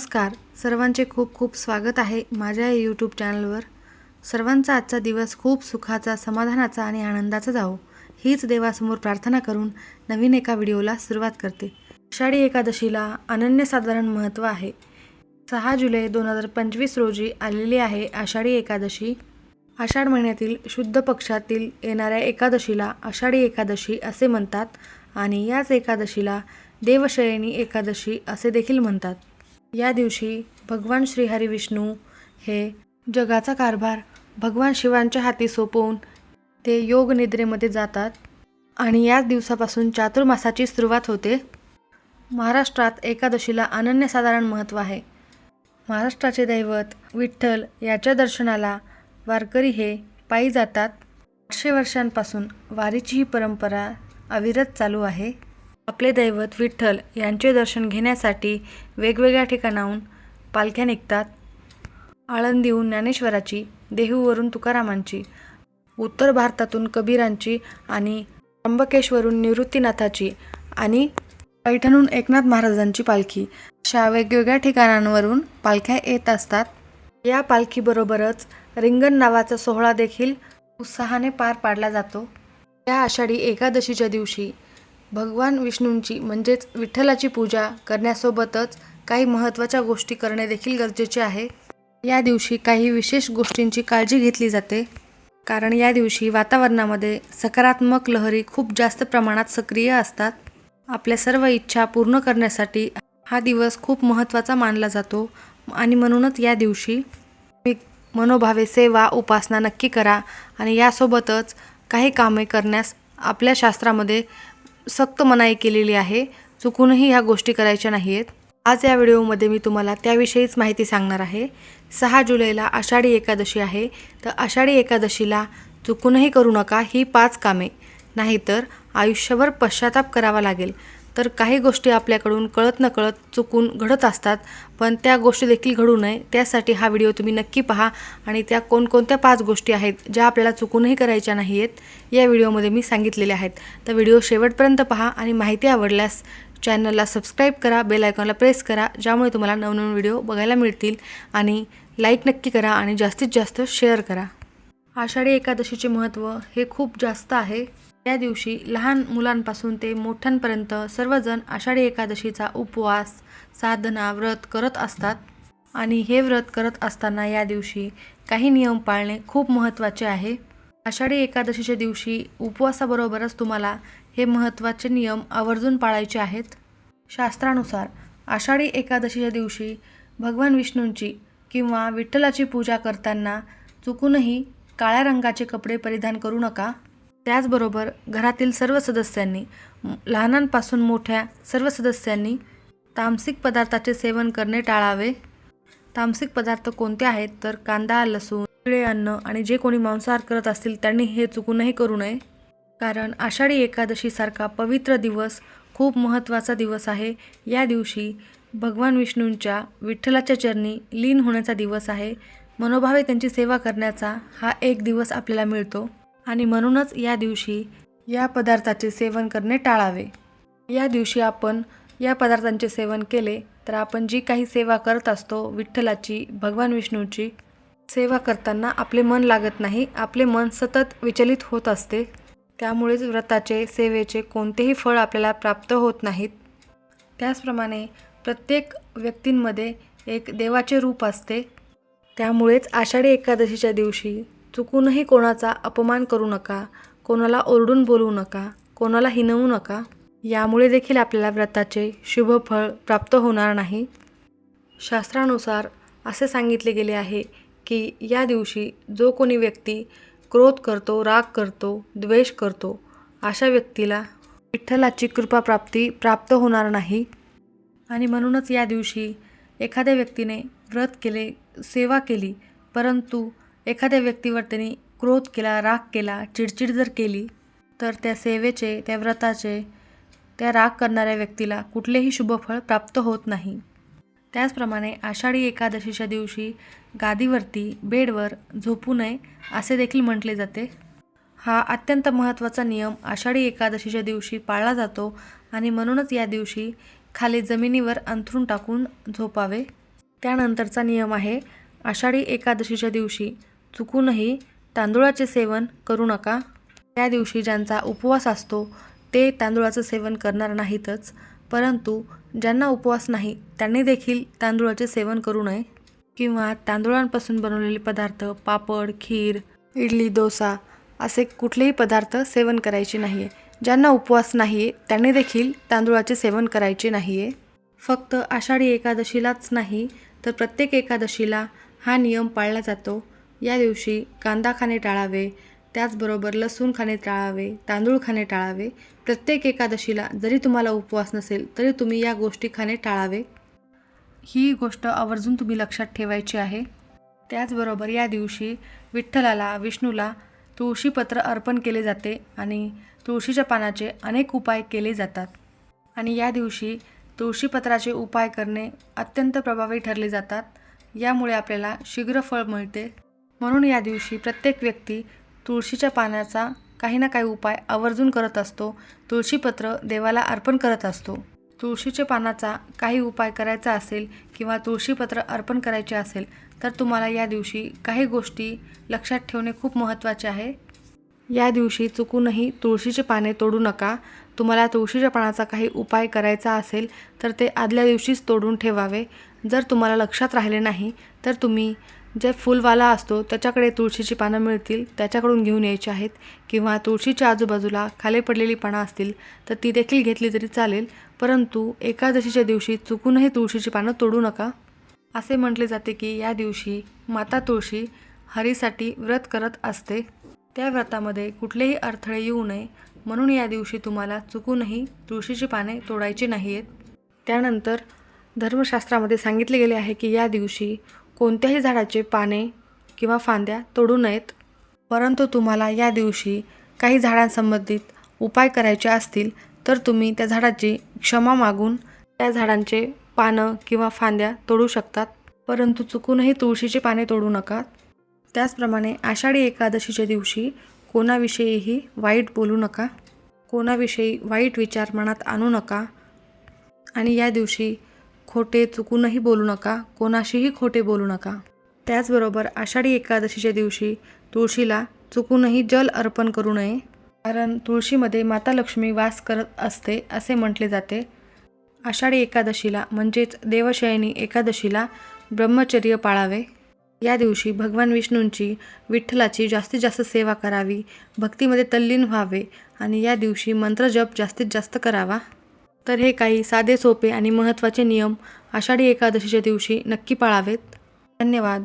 नमस्कार. सर्वांचे खूप खूप स्वागत आहे माझ्या या यूट्यूब चॅनलवर सर्वांचा आजचा दिवस खूप सुखाचा समाधानाचा आणि आनंदाचा जावो. हीच देवासमोर प्रार्थना करून नवीन एका व्हिडिओला सुरुवात करते. आषाढी एकादशीला अनन्यसाधारण महत्त्व आहे. सहा जुलै दोन हजार पंचवीस रोजी आलेली आहे आषाढी एकादशी. आषाढ महिन्यातील शुद्ध पक्षातील येणाऱ्या एकादशीला आषाढी एकादशी असे म्हणतात आणि याच एकादशीला देवशयनी एकादशी असे देखील म्हणतात. या दिवशी भगवान श्रीहरी विष्णू हे जगाचा कारभार भगवान शिवांच्या हाती सोपवून ते योग निद्रेमध्ये जातात आणि याच दिवसापासून चातुर्मासाची सुरुवात होते. महाराष्ट्रात एकादशीला अनन्यसाधारण महत्त्व आहे. महाराष्ट्राचे दैवत विठ्ठल याच्या दर्शनाला वारकरी हे पायी जातात. आठशे वर्षांपासून वारीची ही परंपरा अविरत चालू आहे. आपले दैवत विठ्ठल यांचे दर्शन घेण्यासाठी वेगवेगळ्या ठिकाणाहून पालख्या निघतात. आळंदीहून ज्ञानेश्वराची देहूवरून तुकारामांची उत्तर भारतातून कबीरांची आणि त्र्यंबकेश्वरून निवृत्तीनाथाची आणि पैठणहून एकनाथ महाराजांची पालखी अशा वेगवेगळ्या ठिकाणांवरून पालख्या येत असतात. या पालखीबरोबरच रिंगण नावाचा सोहळा देखील उत्साहाने पार पाडला जातो. या आषाढी एकादशीच्या दिवशी भगवान विष्णूंची म्हणजेच विठ्ठलाची पूजा करण्यासोबतच काही महत्त्वाच्या गोष्टी करणे देखील गरजेचे आहे. या दिवशी काही विशेष गोष्टींची काळजी घेतली जाते. कारण या दिवशी वातावरणामध्ये सकारात्मक लहरी खूप जास्त प्रमाणात सक्रिय असतात. आपल्या सर्व इच्छा पूर्ण करण्यासाठी हा दिवस खूप महत्त्वाचा मानला जातो आणि म्हणूनच या दिवशी मनोभावे सेवा उपासना नक्की करा आणि यासोबतच काही कामे करण्यास आपल्या शास्त्रामध्ये सक्त मनाई केलेली आहे. चुकूनही ह्या गोष्टी करायच्या नाही आहेत आज या व्हिडिओमध्ये मी तुम्हाला त्याविषयीच माहिती सांगणार आहे. सहा जुलैला आषाढी एकादशी आहे. तर आषाढी एकादशीला चुकूनही करू नका ही पाच कामे. नाहीतर आयुष्यभर पश्चाताप करावा लागेल. तर काही गोष्टी आपल्याकडून कळत नकळत चुकून घडत असतात पण त्या गोष्टी देखील घडू नये. त्यासाठी हा व्हिडिओ तुम्ही नक्की पहा आणि त्या कोणकोणत्या पाच गोष्टी आहेत ज्या आपल्याला चुकूनही करायच्या नाही आहेत या व्हिडिओमध्ये मी सांगितलेल्या आहेत. तर व्हिडिओ शेवटपर्यंत पहा आणि माहिती आवडल्यास चॅनलला सबस्क्राईब करा बेल आयकॉनला प्रेस करा ज्यामुळे तुम्हाला नवनवीन व्हिडिओ बघायला मिळतील आणि लाईक नक्की करा आणि जास्तीत जास्त शेअर करा. आषाढी एकादशीचे महत्त्व हे खूप जास्त आहे. त्या दिवशी लहान मुलांपासून ते मोठ्यांपर्यंत सर्वजण आषाढी एकादशीचा उपवास साधना व्रत करत असतात. आणि हे व्रत करत असताना या दिवशी काही नियम पाळणे खूप महत्त्वाचे आहे. आषाढी एकादशीच्या दिवशी उपवासाबरोबरच तुम्हाला हे महत्त्वाचे नियम आवर्जून पाळायचे आहेत. शास्त्रानुसार आषाढी एकादशीच्या दिवशी भगवान विष्णूंची किंवा विठ्ठलाची पूजा करताना चुकूनही काळ्या रंगाचे कपडे परिधान करू नका. त्याचबरोबर घरातील सर्व सदस्यांनी लहानांपासून मोठ्या सर्व सदस्यांनी तामसिक पदार्थाचे सेवन करणे टाळावे. तामसिक पदार्थ कोणते आहेत? तर कांदा लसूण पिळे अन्न आणि जे कोणी मांसाहार करत असतील त्यांनी हे चुकूनही करू नये. कारण आषाढी एकादशीसारखा पवित्र दिवस खूप महत्त्वाचा दिवस आहे. या दिवशी भगवान विष्णूंच्या विठ्ठलाच्या चरणी लीन होण्याचा दिवस आहे. मनोभावे त्यांची सेवा करण्याचा हा एक दिवस आपल्याला मिळतो. आणि म्हणूनच या दिवशी या पदार्थाचे सेवन करणे टाळावे. या दिवशी आपण या पदार्थांचे सेवन केले तर आपण जी काही सेवा करत असतो विठ्ठलाची भगवान विष्णूची सेवा करताना आपले मन लागत नाही आपले मन सतत विचलित होत असते. त्यामुळेच व्रताचे सेवेचे कोणतेही फळ आपल्याला प्राप्त होत नाहीत. त्याचप्रमाणे प्रत्येक व्यक्तींमध्ये एक देवाचे रूप असते. त्यामुळेच आषाढी एकादशीच्या दिवशी चुकूनही कोणाचा अपमान करू नका कोणाला ओरडून बोलवू नका कोणाला हिनवू नका. यामुळे देखील आपल्याला व्रताचे शुभ फळ प्राप्त होणार नाही. शास्त्रानुसार असे सांगितले गेले आहे की या दिवशी जो कोणी व्यक्ती क्रोध करतो राग करतो द्वेष करतो अशा व्यक्तीला विठ्ठलाची कृपाप्राप्ती प्राप्त होणार नाही. आणि म्हणूनच या दिवशी एखाद्या व्यक्तीने व्रत केले सेवा केली परंतु एखाद्या व्यक्तीवर त्यांनी क्रोध केला राग केला चिडचिड जर केली तर त्या सेवेचे त्या व्रताचे त्या राग करणाऱ्या व्यक्तीला कुठलेही शुभफळ प्राप्त होत नाही. त्याचप्रमाणे आषाढी एकादशीच्या दिवशी गादीवरती बेडवर झोपू नये असे देखील म्हटले जाते. हा अत्यंत महत्त्वाचा नियम आषाढी एकादशीच्या दिवशी पाळला जातो आणि म्हणूनच या दिवशी खाली जमिनीवर अंथरून टाकून झोपावे. त्यानंतरचा नियम आहे आषाढी एकादशीच्या दिवशी चुकूनही तांदूळाचे सेवन करू नका. त्या दिवशी ज्यांचा उपवास असतो ते तांदूळाचं सेवन करणार नाहीतच. परंतु ज्यांना उपवास नाही त्यांनी देखील तांदूळाचे सेवन करू नये. किंवा तांदूळांपासून बनवलेले पदार्थ पापड खीर इडली डोसा असे कुठलेही पदार्थ सेवन करायचे नाही आहे ज्यांना उपवास नाही आहे त्यांनी देखील तांदूळाचे सेवन करायचे नाही आहे फक्त आषाढी एकादशीलाच नाही तर प्रत्येक एकादशीला हा नियम पाळला जातो. या दिवशी कांदा खाणे टाळावे त्याचबरोबर लसूण खाणे टाळावे तांदूळ खाणे टाळावे. प्रत्येक एकादशीला जरी तुम्हाला उपवास नसेल तरी तुम्ही या गोष्टी खाणे टाळावे. ही गोष्ट आवर्जून तुम्ही लक्षात ठेवायची आहे. त्याचबरोबर या दिवशी विठ्ठलाला विष्णूला तुळशीपत्र अर्पण केले जाते आणि तुळशीच्या पानाचे अनेक उपाय केले जातात. आणि या दिवशी तुळशीपत्राचे उपाय करणे अत्यंत प्रभावी ठरले जातात. यामुळे आपल्याला शीघ्र फळ मिळते. म्हणून या दिवशी प्रत्येक व्यक्ती तुळशीच्या पानाचा काही ना काही उपाय आवर्जून करत असतो. तुळशीपत्र देवाला अर्पण करत असतो. तुळशीच्या पानाचा काही उपाय करायचा असेल किंवा तुळशीपत्र अर्पण करायचे असेल तर तुम्हाला या दिवशी काही गोष्टी लक्षात ठेवणे खूप महत्त्वाचे आहे. या दिवशी चुकूनही तुळशीचे पाने तोडू नका. तुम्हाला तुळशीच्या पानाचा काही उपाय करायचा असेल तर ते आदल्या दिवशीच तोडून ठेवावे. जर तुम्हाला लक्षात राहिले नाही तर तुम्ही जे फुलवाला असतो त्याच्याकडे तुळशीची पानं मिळतील त्याच्याकडून घेऊन यायची आहेत. किंवा तुळशीच्या आजूबाजूला खाली पडलेली पानं असतील तर ती देखील घेतली तरी चालेल. परंतु एकादशीच्या दिवशी चुकूनही तुळशीची पानं तोडू नका. असे म्हटले जाते की या दिवशी माता तुळशी हरीसाठी व्रत करत असते. त्या व्रतामध्ये कुठलेही अडथळे येऊ नये. म्हणून या दिवशी तुम्हाला चुकूनही तुळशीची पाने तोडायची नाही आहेत त्यानंतर धर्मशास्त्रामध्ये सांगितले गेले आहे की या दिवशी कोणत्याही झाडाचे पाने किंवा फांद्या तोडू नयेत. परंतु तुम्हाला या दिवशी काही झाडांसंबंधित उपाय करायचे असतील तर तुम्ही त्या झाडाची क्षमा मागून त्या झाडांचे पानं किंवा फांद्या तोडू शकतात. परंतु चुकूनही तुळशीची पाने तोडू नका. त्याचप्रमाणे आषाढी एकादशीच्या दिवशी कोणाविषयीही वाईट बोलू नका. कोणाविषयी वाईट विचार मनात आणू नका. आणि या दिवशी खोटे चुकूनही बोलू नका कोणाशीही खोटे बोलू नका. त्याचबरोबर आषाढी एकादशीच्या दिवशी तुळशीला चुकूनही जल अर्पण करू नये कारण तुळशीमध्ये माता लक्ष्मी वास करत असते असे म्हटले जाते. आषाढी एकादशीला म्हणजेच देवशयनी एकादशीला ब्रह्मचर्य पाळावे. या दिवशी भगवान विष्णूंची विठ्ठलाची जास्तीत जास्त सेवा करावी भक्तीमध्ये तल्लीन व्हावे आणि या दिवशी मंत्रजप जास्तीत जास्त करावा. तर हे काही साधे सोपे आणि महत्त्वाचे नियम आषाढी एकादशीच्या दिवशी नक्की पाळावेत. धन्यवाद.